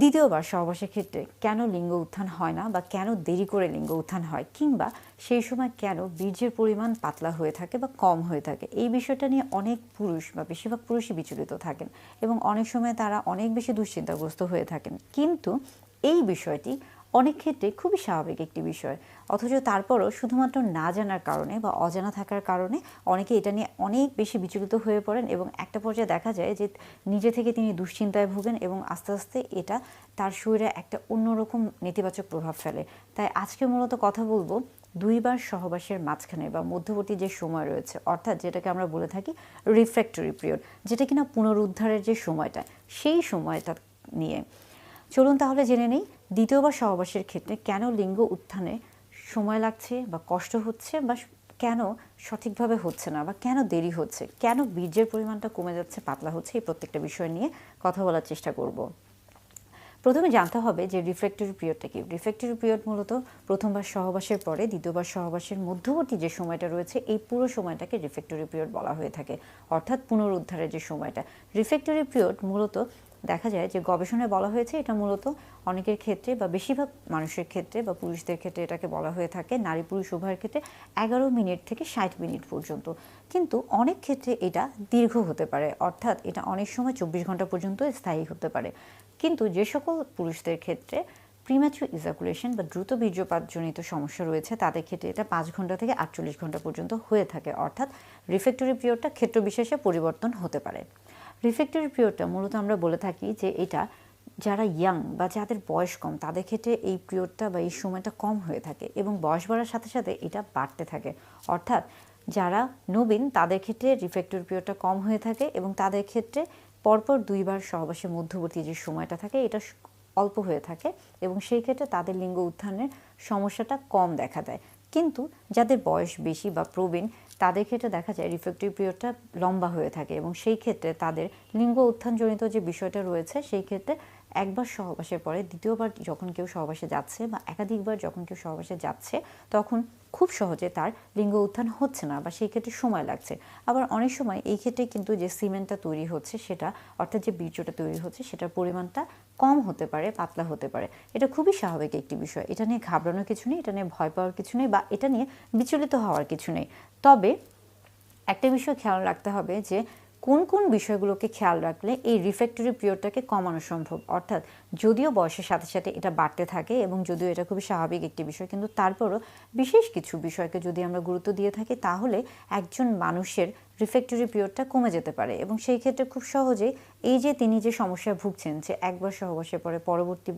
দ্বিতীয়বার সহবাসের ক্ষেত্রে কেন লিঙ্গ উত্থান হয় না বা কেন দেরি করে লিঙ্গ উত্থান হয় কিংবা সেই সময় কেন বীর্যের পরিমাণ পাতলা হয়ে থাকে বা কম হয়ে থাকে? এই বিষয়টা নিয়ে অনেক পুরুষ বা বেশিরভাগ পুরুষই বিচলিত থাকেন এবং অনেক সময় তারা অনেক বেশি দুশ্চিন্তাগ্রস্ত হয়ে থাকেন। কিন্তু এই বিষয়টি অনেক ক্ষেত্রে খুবই স্বাভাবিক একটি বিষয়। অথচ তারপরও শুধুমাত্র না জানার কারণে বা অজানা থাকার কারণে অনেকে এটা নিয়ে অনেক বেশি বিচলিত হয়ে পড়েন এবং একটা পর্যায়ে দেখা যায় যে নিজে থেকে তিনি দুশ্চিন্তায় ভোগেন এবং আস্তে আস্তে এটা তার শরীরে একটা অন্যরকম নেতিবাচক প্রভাব ফেলে। তাই আজকে মূলত কথা বলব দুইবার সহবাসের মাঝখানে বা মধ্যবর্তী যে সময় রয়েছে, অর্থাৎ যেটাকে আমরা বলে থাকি রিফ্র্যাক্টরি পিরিয়ড যেটা কিনা পুনরুদ্ধারের যে সময়টা, সেই সময়টা নিয়ে। চলুন তাহলে জেনে নেই, দ্বিতীয়বার সহবাসের ক্ষেত্রে কেন লিঙ্গ উত্থানে সময় লাগছে বা কষ্ট হচ্ছে বা কেন সঠিকভাবে হচ্ছে না বা কেন দেরি হচ্ছে? কেন বীর্যের পরিমাণটা কমে যাচ্ছে, পাতলা হচ্ছে? এই প্রত্যেকটা বিষয় নিয়ে কথা বলার চেষ্টা করব। প্রথমে জানতে হবে যে রিফ্লেক্টরি পিরিয়ডটা কি? রিফ্লেক্টরি পিরিয়ড মূলত প্রথমবার সহবাসের পরে দ্বিতীয়বার সহবাসের মধ্যবর্তী যে সময়টা রয়েছে, এই পুরো সময়টাকে রিফ্লেক্টরি পিরিয়ড বলা হয়ে থাকে, অর্থাৎ পুনরুদ্ধারের যে সময়টা। রিফ্লেক্টরি পিরিয়ড মূলত দেখা যায় যে গবেষণায় বলা হয়েছে এটা মূলত অনেকের ক্ষেত্রে বা বেশিরভাগ মানুষের ক্ষেত্রে বা পুরুষদের ক্ষেত্রে এটাকে বলা হয়ে থাকে নারী পুরুষ উভয়ের ক্ষেত্রে এগারো মিনিট থেকে ষাট মিনিট পর্যন্ত। কিন্তু অনেক ক্ষেত্রে এটা দীর্ঘ হতে পারে, অর্থাৎ এটা অনেক সময় চব্বিশ ঘণ্টা পর্যন্ত স্থায়ী হতে পারে। কিন্তু যে সকল পুরুষদের ক্ষেত্রে প্রিম্যাচুর ইজাকুলেশন বা দ্রুত বীর্যপাতজনিত সমস্যা রয়েছে, তাদের ক্ষেত্রে এটা পাঁচ ঘণ্টা থেকে আটচল্লিশ ঘণ্টা পর্যন্ত হয়ে থাকে, অর্থাৎ রিফেক্টরি পিরিয়ডটা ক্ষেত্র বিশেষে পরিবর্তন হতে পারে। রিফেক্টরি পিরিয়ডটা মূলত আমরা বলে থাকি যে এটা যারা ইয়াং বা যাদের বয়স কম, তাদের ক্ষেত্রে এই পিরিয়ডটা বা এই সময়টা কম হয়ে থাকে এবং বয়স বাড়ার সাথে সাথে এটা বাড়তে থাকে। অর্থাৎ যারা নবীন, তাদের ক্ষেত্রে রিফেক্টরি পিরিয়ডটা কম হয়ে থাকে এবং তাদের ক্ষেত্রে পরপর দুইবার সহবাসের মধ্যবর্তী যে সময়টা থাকে, এটা অল্প হয়ে থাকে এবং সেই ক্ষেত্রে তাদের লিঙ্গ উত্থানের সমস্যাটা কম দেখা দেয়। কিন্তু যাদের বয়স বেশি বা প্রবীণ, তাদের ক্ষেত্রে দেখা যায় রিফ্লেক্টিভ পিরিয়ডটা লম্বা হয়ে থাকে এবং সেই ক্ষেত্রে তাদের লিঙ্গ উত্থানজনিত যে বিষয়টা রয়েছে, সেই ক্ষেত্রে একবার সহবাসের পরে দ্বিতীয়বার যখন কেউ সহবাসে যাচ্ছে বা একাধিকবার যখন কেউ সহবাসে যাচ্ছে, তখন খুব সহজে তার লিঙ্গ উত্থান হচ্ছে না বা সেই ক্ষেত্রে সময় লাগছে। আবার অনেক সময় এই ক্ষেত্রে কিন্তু যে সিমেন্টটা তৈরি হচ্ছে, সেটা অর্থাৎ যে বীর্যটা তৈরি হচ্ছে, সেটার পরিমাণটা কম হতে পারে, পাতলা হতে পারে। এটা খুবই স্বাভাবিক একটি বিষয়। এটা নিয়ে ঘাবড়ানোর কিছু নেই, এটা নিয়ে ভয় পাওয়ার কিছু নেই বা এটা নিয়ে বিচলিত হওয়ার কিছু নেই। তবে একটা বিষয় খেয়াল রাখতে হবে যে কোন কোন বিষয়গুলোকে খেয়াল রাখলে এই রিফ্লেক্টরি পিরিয়ডটাকে কমানো সম্ভব? অর্থাৎ যদিও বয়সের সাথে সাথে এটা বাড়তে থাকে এবং যদিও এটা খুবই স্বাভাবিক একটি বিষয়, কিন্তু তারপরও বিশেষ কিছু বিষয়কে যদি আমরা গুরুত্ব দিয়ে থাকি, তাহলে একজন মানুষের রিফ্লেক্টরি পিরিয়ডটা কমে যেতে পারে। এবং সেই ক্ষেত্রে খুব সহজেই এই যে তিনি যে সমস্যায় ভুগছেন, যে একবার সহবাসের পরে পরবর্তী